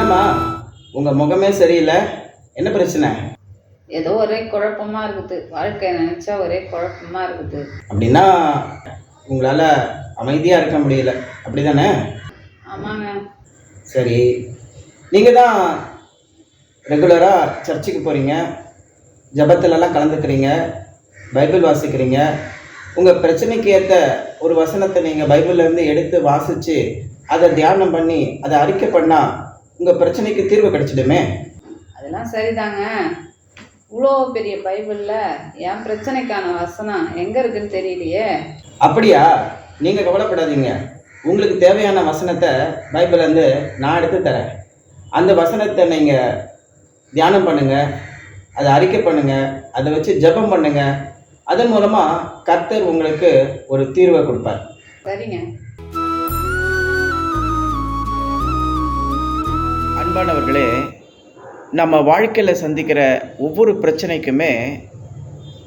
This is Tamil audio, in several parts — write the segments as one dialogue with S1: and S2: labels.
S1: என்னம்மா? உங்கள் முகமே சரியில்லை. என்ன பிரச்சனை?
S2: ஏதோ ஒரே குழப்பமா இருக்குது. வாழ்க்கையை நினைச்சா ஒரே குழப்பமா இருக்குது.
S1: அப்படின்னா உங்களால் அமைதியாக இருக்க முடியல. அப்படி தானே
S2: ஆமாங்க.
S1: சரி. நீங்கள் தான் ரெகுலராக சர்ச்சுக்கு போகிறீங்க ஜபத்துலலாம் கலந்துக்கிறீங்க. பைபிள் வாசிக்கிறீங்க. உங்கள் பிரச்சனைக்கு ஏற்ற ஒரு வசனத்தை நீங்கள் பைபிள்லேருந்து எடுத்து வாசித்து அதை தியானம் பண்ணி அதை அறிக்கை பண்ணால் உங்கள் பிரச்சனைக்கு தீர்வு கிடைச்சிடுமே.
S2: அதெல்லாம் சரிதாங்க. இவ்வளோ பெரிய பைபிளில் என் பிரச்சனைக்கான வசனம் எங்கே இருக்குன்னு தெரியலையே.
S1: அப்படியா? நீங்கள் கவலைப்படாதீங்க. உங்களுக்கு தேவையான வசனத்தை பைபிள்லேருந்து நான் எடுத்து தரேன். அந்த வசனத்தை நீங்கள் தியானம் பண்ணுங்கள் அதை அறிக்கை பண்ணுங்கள் அதை வச்சு ஜெபம் பண்ணுங்கள் அதன் மூலமாக கர்த்தர் உங்களுக்கு ஒரு தீர்வை கொடுப்பார்.
S2: சரிங்க.
S1: அன்பானவர்களே நம்ம வாழ்க்கையில் சந்திக்கிற ஒவ்வொரு பிரச்சனைக்குமே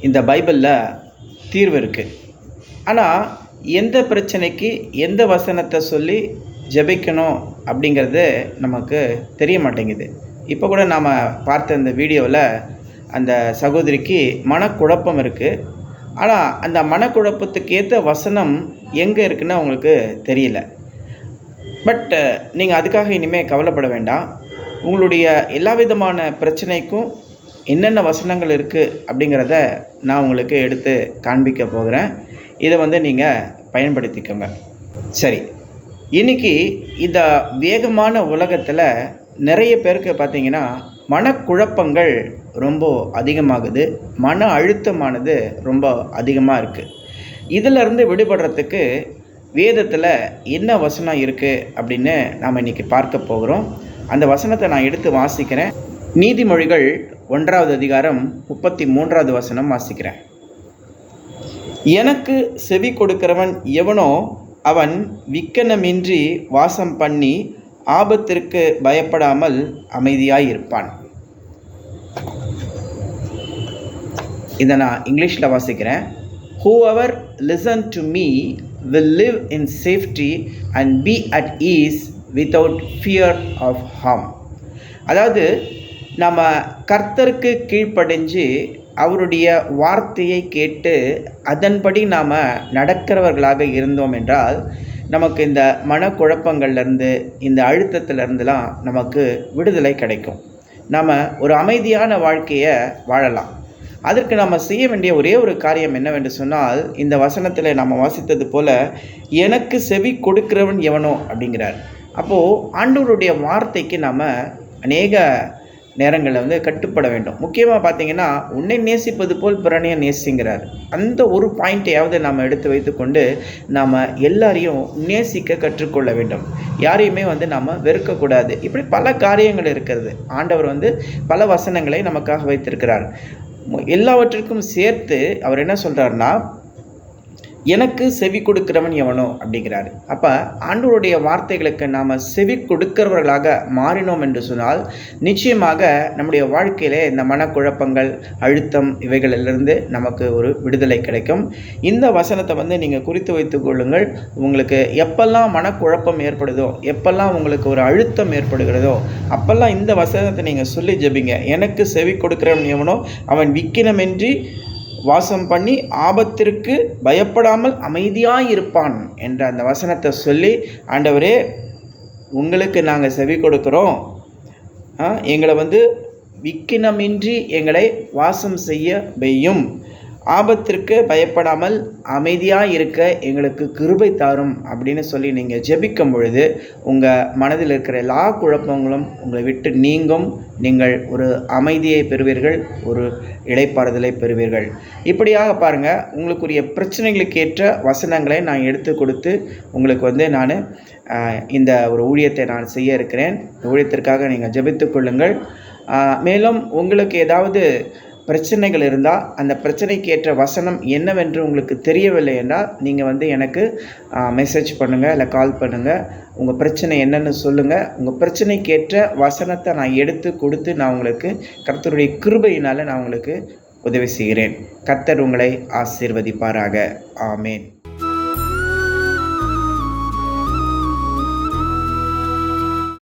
S1: இந்த பைபிளில் தீர்வு இருக்குது ஆனால் எந்த பிரச்சனைக்கு எந்த வசனத்தை சொல்லி ஜெபிக்கணும் அப்படிங்கிறது நமக்கு தெரிய மாட்டேங்குது. இப்போ கூட நாம் பார்த்த இந்த வீடியோவில் அந்த சகோதரிக்கு மனக்குழப்பம் இருக்குது ஆனால் அந்த மனக்குழப்பத்துக்கு ஏற்ற வசனம் எங்கே இருக்குன்னு அவங்களுக்கு தெரியல. பட் uh, நீங்கள் அதுக்காக இனிமேல் கவலைப்பட வேண்டாம். உங்களுடைய எல்லா விதமான பிரச்சனைக்கும் என்னென்ன வசனங்கள் இருக்குது அப்படிங்கிறத நான் உங்களுக்கு எடுத்து காண்பிக்க போகிறேன். இதை வந்து நீங்கள் பயன்படுத்திக்கோங்க. சரி. இன்னைக்கு இந்த வேகமான உலகத்தில் நிறைய பேருக்கு பார்த்தீங்கன்னா மனக்குழப்பங்கள் ரொம்ப அதிகமாகுது. மன அழுத்தமானது ரொம்ப அதிகமாக இருக்குது இதிலிருந்து விடுபடுறதுக்கு வேதத்தில் என்ன வசனம் இருக்குது அப்படின்னு நாம் இன்றைக்கி பார்க்க போகிறோம். அந்த வசனத்தை நான் எடுத்து வாசிக்கிறேன். நீதிமொழிகள் ஒன்றாவது அதிகாரம் முப்பத்தி மூன்றாவது வசனம் வாசிக்கிறேன். எனக்கு செவி கொடுக்கிறவன் எவனோ அவன் விக்கனமின்றி வாசம் பண்ணி ஆபத்திற்கு பயப்படாமல் அமைதியாய் இருப்பான் இதை நான் இங்கிலீஷில் வாசிக்கிறேன். Whoever listen to me will live in safety and be at ease without fear of harm அதாவது நம்ம கர்த்தருக்கு கீழ்ப்படைஞ்சு அவருடைய வார்த்தையை கேட்டு அதன்படி நாம் நடக்கிறவர்களாக இருந்தோம் என்றால் நமக்கு இந்த மனக்குழப்பங்கள்லேருந்து இந்த அழுத்தத்திலேருந்துலாம் நமக்கு விடுதலை கிடைக்கும். நம்ம ஒரு அமைதியான வாழ்க்கையை வாழலாம். அதற்கு நம்ம செய்ய வேண்டிய ஒரே ஒரு காரியம் என்னவென்று சொன்னால் இந்த வசனத்தில் நம்ம வாசித்தது போல எனக்கு செவி கொடுக்கிறவன் எவனோ அப்படிங்கிறார். அப்போது ஆண்டவருடைய வார்த்தைக்கு நாம் அநேக நேரங்களில் வந்து கட்டுப்பட வேண்டும். முக்கியமாக பார்த்தீங்கன்னா உன்னை நேசிப்பது போல் பிறனையை நேசிங்கிறார். அந்த ஒரு பாயிண்ட்டையாவது நாம் எடுத்து வைத்துக்கொண்டு நாம் எல்லாரையும் நேசிக்க கற்றுக்கொள்ள வேண்டும். யாரையுமே வந்து நாம் வெறுக்கக்கூடாது. இப்படி பல காரியங்கள் இருக்கிறது. ஆண்டவர் வந்து பல வசனங்களை நமக்காக வைத்திருக்கிறார். எல்லாவற்றிற்கும் சேர்த்து அவர் என்ன சொல்கிறாருன்னா எனக்கு செவி கொடுக்கிறவன் எவனோ அப்படிங்கிறாரு. அப்போ ஆண்டவருடைய வார்த்தைகளுக்கு நாம் செவி கொடுக்கிறவர்களாக மாறினோம் என்று சொன்னால் நிச்சயமாக நம்முடைய வாழ்க்கையிலே இந்த மனக்குழப்பங்கள் அழுத்தம் இவைகளிலிருந்து நமக்கு ஒரு விடுதலை கிடைக்கும். இந்த வசனத்தை வந்து நீங்கள் குறித்து வைத்து கொள்ளுங்கள். உங்களுக்கு எப்பெல்லாம் மனக்குழப்பம் ஏற்படுதோ எப்பெல்லாம் உங்களுக்கு ஒரு அழுத்தம் ஏற்படுகிறதோ அப்பெல்லாம் இந்த வசனத்தை நீங்கள் சொல்லி ஜபிங்க. எனக்கு செவி கொடுக்கிறவன் எவனோ அவன் விக்கினமின்றி வாசம் பண்ணி ஆபத்திற்கு பயப்படாமல் அமைதியாயிருப்பான் என்ற அந்த வசனத்தை சொல்லி ஆண்டவரே உங்களுக்கு நாங்கள் செவி கொடுக்குறோம். எங்களை வந்து விக்கினமின்றி எங்களை வாசம் செய்ய வெய்யும் ஆபத்திற்கு பயப்படாமல் அமைதியாக இருக்க எங்களுக்கு கிருபை தாரும் அப்படின்னு சொல்லி நீங்கள் ஜெபிக்கும் பொழுது உங்கள் மனதில் இருக்கிற எல்லா குழப்பங்களும் உங்களை விட்டு நீங்கும். நீங்கள் ஒரு அமைதியை பெறுவீர்கள் ஒரு இடைப்பாறுதலை பெறுவீர்கள். இப்படியாக பாருங்கள் உங்களுக்குரிய பிரச்சனைகளுக்கு ஏற்ற வசனங்களை நான் எடுத்து கொடுத்து உங்களுக்கு வந்து நான் இந்த ஒரு ஊழியத்தை நான் செய்ய இருக்கிறேன். இந்த ஊழியத்திற்காக நீங்கள் ஜெபித்துக்கொள்ளுங்கள் மேலும் உங்களுக்கு ஏதாவது பிரச்சனைகள் இருந்தால் அந்த பிரச்சனைக்கு ஏற்ற வசனம் என்னவென்று உங்களுக்கு தெரியவில்லை என்றால் நீங்கள் வந்து எனக்கு மெசேஜ் பண்ணுங்கள் இல்லை கால் பண்ணுங்கள் உங்கள் பிரச்சனை என்னன்னு சொல்லுங்கள் உங்கள் பிரச்சனைக்கேற்ற வசனத்தை நான் எடுத்து கொடுத்து நான் உங்களுக்கு கர்த்தருடைய கிருபையினால் நான் உங்களுக்கு உதவி செய்கிறேன். கர்த்தர் உங்களை ஆசீர்வதிப்பாராக. ஆமேன்.